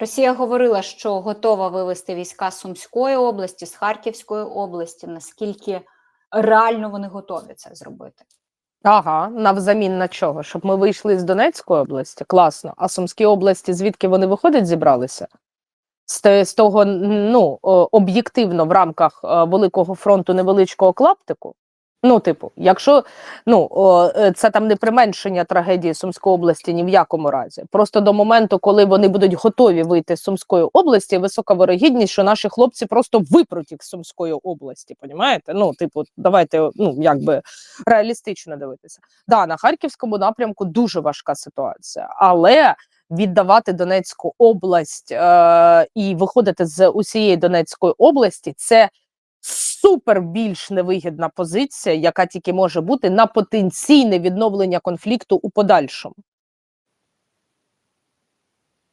Росія говорила, що готова вивести війська з Сумської області, з Харківської області. Наскільки реально вони готові це зробити? Ага, навзамін на чого? Щоб ми вийшли з Донецької області? Класно. А Сумські області, звідки вони виходять, зібралися? З, з того, ну, об'єктивно в рамках е, Великого фронту невеличкого клаптику. Ну, типу, якщо ну е, це там не применшення трагедії Сумської області ні в якому разі. Просто до моменту, коли вони будуть готові вийти з Сумської області, висока вирогідність, що наші хлопці просто випруть їх з Сумської області. Понімаєте? Ну, типу, давайте ну якби реалістично дивитися. Да, на харківському напрямку дуже важка ситуація, але віддавати Донецьку область е, і виходити з усієї Донецької області це супер більш невигідна позиція, яка тільки може бути на потенційне відновлення конфлікту у подальшому.